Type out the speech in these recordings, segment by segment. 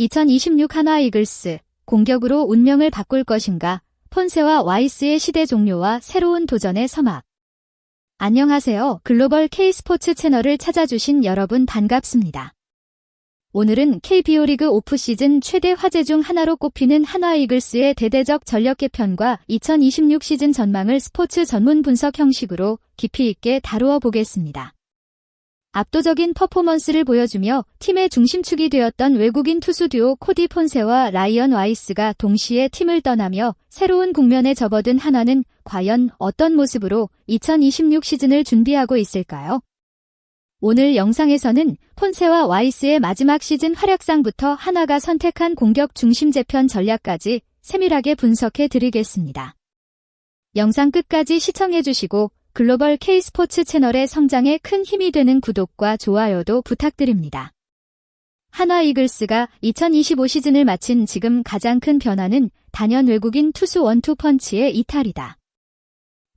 2026 한화 이글스 공격으로 운명을 바꿀 것인가? 폰세와 와이스의 시대 종료와 새로운 도전의 서막. 안녕하세요. 글로벌 K스포츠 채널을 찾아주신 여러분 반갑습니다. 오늘은 KBO 리그 오프 시즌 최대 화제 중 하나로 꼽히는 한화 이글스의 대대적 전력 개편과 2026 시즌 전망을 스포츠 전문 분석 형식으로 깊이 있게 다루어 보겠습니다. 압도적인 퍼포먼스를 보여주며 팀의 중심축이 되었던 외국인 투수 듀오 코디 폰세와 라이언 와이스가 동시에 팀을 떠나며 새로운 국면에 접어든 한화는 과연 어떤 모습으로 2026 시즌을 준비하고 있을까요? 오늘 영상에서는 폰세와 와이스의 마지막 시즌 활약상부터 한화가 선택한 공격 중심 재편 전략까지 세밀하게 분석해 드리겠습니다. 영상 끝까지 시청해 주시고 글로벌 K스포츠 채널의 성장에 큰 힘이 되는 구독과 좋아요도 부탁드립니다. 한화 이글스가 2025 시즌을 마친 지금 가장 큰 변화는 단연 외국인 투수 원투 펀치의 이탈이다.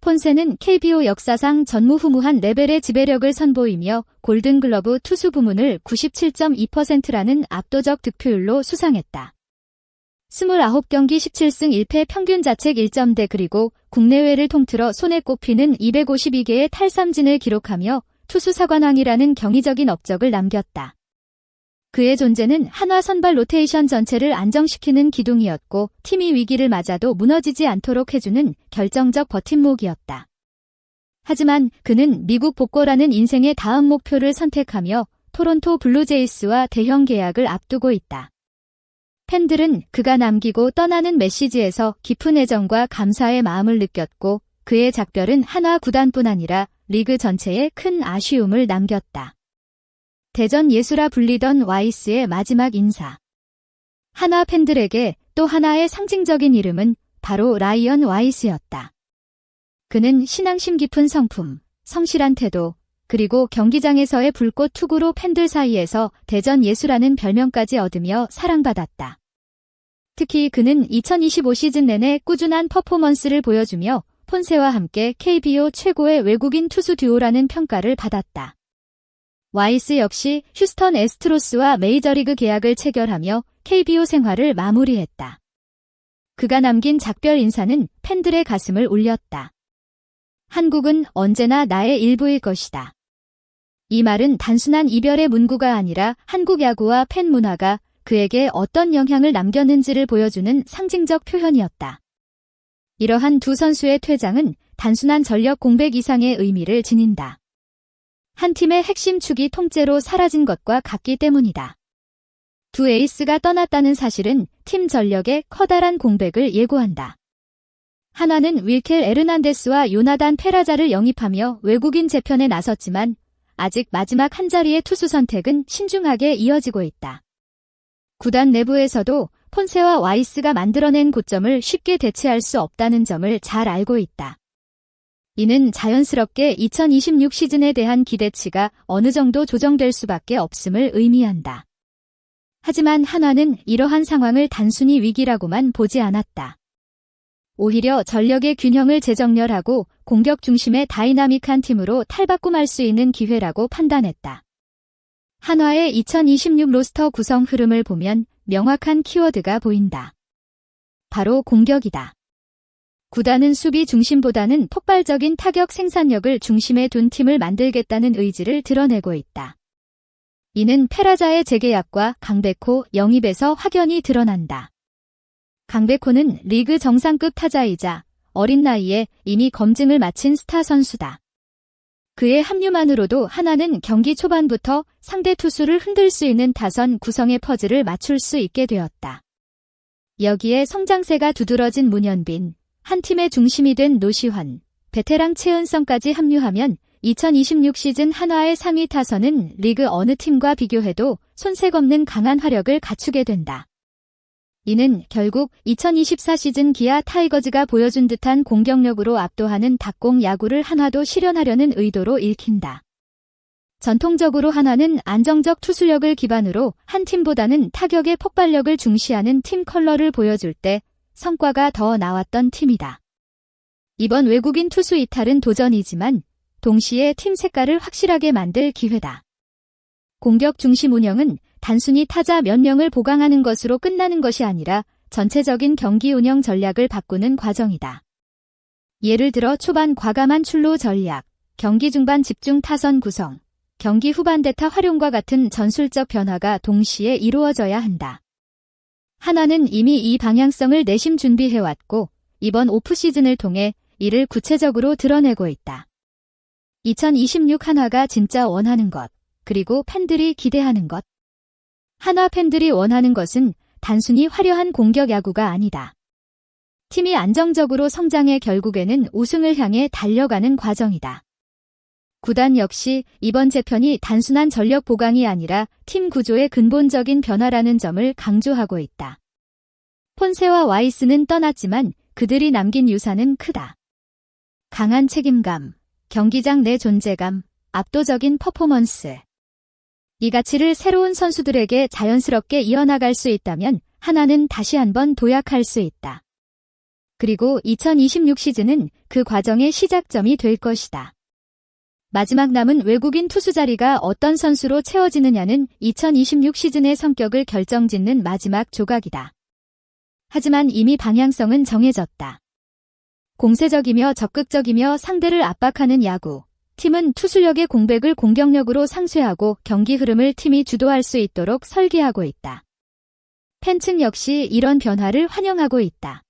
폰세는 KBO 역사상 전무후무한 레벨의 지배력을 선보이며 골든글러브 투수 부문을 97.2%라는 압도적 득표율로 수상했다. 29경기 17승 1패 평균 자책 1점대 그리고 국내외를 통틀어 손에 꼽히는 252개의 탈삼진을 기록하며 투수 사관왕이라는 경이적인 업적을 남겼다. 그의 존재는 한화 선발 로테이션 전체를 안정시키는 기둥이었고 팀이 위기를 맞아도 무너지지 않도록 해주는 결정적 버팀목이었다. 하지만 그는 미국 복고라는 인생의 다음 목표를 선택하며 토론토 블루제이스와 대형 계약을 앞두고 있다. 팬들은 그가 남기고 떠나는 메시지에서 깊은 애정과 감사의 마음을 느꼈고 그의 작별은 하나 구단뿐 아니라 리그 전체에 큰 아쉬움을 남겼다. 대전 예수라 불리던 와이스의 마지막 인사. 하나 팬들에게 또 하나의 상징적인 이름은 바로 라이언 와이스였다. 그는 신앙심 깊은 성품, 성실한 태도, 그리고 경기장에서의 불꽃 투구로 팬들 사이에서 대전 예수라는 별명까지 얻으며 사랑받았다. 특히 그는 2025 시즌 내내 꾸준한 퍼포먼스를 보여주며 폰세와 함께 KBO 최고의 외국인 투수 듀오라는 평가를 받았다. 와이스 역시 휴스턴 에스트로스와 메이저리그 계약을 체결하며 KBO 생활을 마무리했다. 그가 남긴 작별 인사는 팬들의 가슴을 울렸다. 한국은 언제나 나의 일부일 것이다. 이 말은 단순한 이별의 문구가 아니라 한국 야구와 팬 문화가 그에게 어떤 영향을 남겼는지를 보여주는 상징적 표현이었다. 이러한 두 선수의 퇴장은 단순한 전력 공백 이상의 의미를 지닌다. 한 팀의 핵심 축이 통째로 사라진 것과 같기 때문이다. 두 에이스가 떠났다는 사실은 팀 전력의 커다란 공백을 예고한다. 하나는 윌켈 에르난데스와 요나단 페라자를 영입하며 외국인 재편에 나섰지만 아직 마지막 한 자리의 투수 선택은 신중하게 이어지고 있다. 구단 내부에서도 폰세와 와이스가 만들어낸 고점을 쉽게 대체할 수 없다는 점을 잘 알고 있다. 이는 자연스럽게 2026 시즌에 대한 기대치가 어느 정도 조정될 수밖에 없음을 의미한다. 하지만 한화는 이러한 상황을 단순히 위기라고만 보지 않았다. 오히려 전력의 균형을 재정렬하고 공격 중심의 다이나믹한 팀으로 탈바꿈할 수 있는 기회라고 판단했다. 한화의 2026 로스터 구성 흐름을 보면 명확한 키워드가 보인다. 바로 공격이다. 구단은 수비 중심보다는 폭발적인 타격 생산력을 중심에 둔 팀을 만들겠다는 의지를 드러내고 있다. 이는 페라자의 재계약과 강백호 영입에서 확연히 드러난다. 강백호는 리그 정상급 타자이자 어린 나이에 이미 검증을 마친 스타 선수다. 그의 합류만으로도 하나는 경기 초반부터 상대 투수를 흔들 수 있는 타선 구성의 퍼즐을 맞출 수 있게 되었다. 여기에 성장세가 두드러진 문현빈, 한 팀의 중심이 된 노시환, 베테랑 최은성까지 합류하면 2026 시즌 한화의 상위 타선은 리그 어느 팀과 비교해도 손색 없는 강한 화력을 갖추게 된다. 이는 결국 2024 시즌 기아 타이거즈가 보여준 듯한 공격력으로 압도하는 닭공 야구를 한화도 실현하려는 의도로 읽힌다. 전통적으로 한화는 안정적 투수력을 기반으로 한 팀보다는 타격의 폭발력을 중시하는 팀 컬러를 보여줄 때 성과가 더 나왔던 팀이다. 이번 외국인 투수 이탈은 도전이지만 동시에 팀 색깔을 확실하게 만들 기회다. 공격 중심 운영은 단순히 타자 몇 명을 보강하는 것으로 끝나는 것이 아니라 전체적인 경기 운영 전략을 바꾸는 과정이다. 예를 들어 초반 과감한 출루 전략, 경기 중반 집중 타선 구성, 경기 후반 대타 활용과 같은 전술적 변화가 동시에 이루어져야 한다. 하나는 이미 이 방향성을 내심 준비해왔고 이번 오프시즌을 통해 이를 구체적으로 드러내고 있다. 2026 한화가 진짜 원하는 것, 그리고 팬들이 기대하는 것. 한화 팬들이 원하는 것은 단순히 화려한 공격 야구가 아니다. 팀이 안정적으로 성장해 결국에는 우승을 향해 달려가는 과정이다. 구단 역시 이번 재편이 단순한 전력 보강이 아니라 팀 구조의 근본적인 변화라는 점을 강조하고 있다. 폰세와 와이스는 떠났지만 그들이 남긴 유산은 크다. 강한 책임감, 경기장 내 존재감, 압도적인 퍼포먼스. 이 가치를 새로운 선수들에게 자연스럽게 이어나갈 수 있다면 하나는 다시 한번 도약할 수 있다. 그리고 2026 시즌은 그 과정의 시작점이 될 것이다. 마지막 남은 외국인 투수 자리가 어떤 선수로 채워지느냐는 2026 시즌의 성격을 결정짓는 마지막 조각이다. 하지만 이미 방향성은 정해졌다. 공세적이며 적극적이며 상대를 압박하는 야구. 팀은 투수력의 공백을 공격력으로 상쇄하고 경기 흐름을 팀이 주도할 수 있도록 설계하고 있다. 팬층 역시 이런 변화를 환영하고 있다.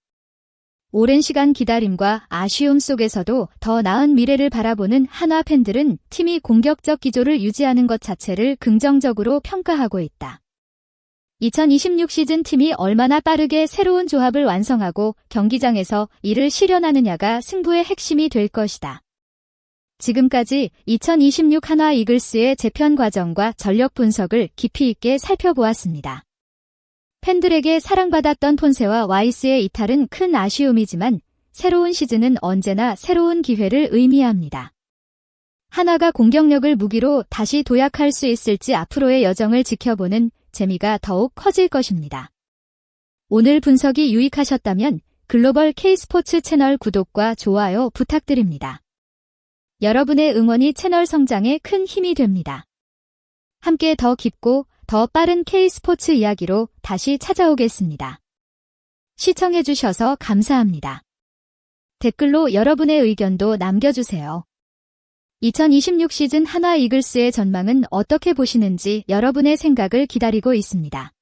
오랜 시간 기다림과 아쉬움 속에서도 더 나은 미래를 바라보는 한화 팬들은 팀이 공격적 기조를 유지하는 것 자체를 긍정적으로 평가하고 있다. 2026 시즌 팀이 얼마나 빠르게 새로운 조합을 완성하고 경기장에서 이를 실현하느냐가 승부의 핵심이 될 것이다. 지금까지 2026 한화 이글스의 재편 과정과 전력 분석을 깊이 있게 살펴보았습니다. 팬들에게 사랑받았던 폰세와 와이스의 이탈은 큰 아쉬움이지만 새로운 시즌은 언제나 새로운 기회를 의미합니다. 하나가 공격력을 무기로 다시 도약할 수 있을지 앞으로의 여정을 지켜보는 재미가 더욱 커질 것입니다. 오늘 분석이 유익하셨다면 글로벌 K스포츠 채널 구독과 좋아요 부탁드립니다. 여러분의 응원이 채널 성장에 큰 힘이 됩니다. 함께 더 깊고 더 빠른 K스포츠 이야기로 다시 찾아오겠습니다. 시청해주셔서 감사합니다. 댓글로 여러분의 의견도 남겨주세요. 2026 시즌 한화 이글스의 전망은 어떻게 보시는지 여러분의 생각을 기다리고 있습니다.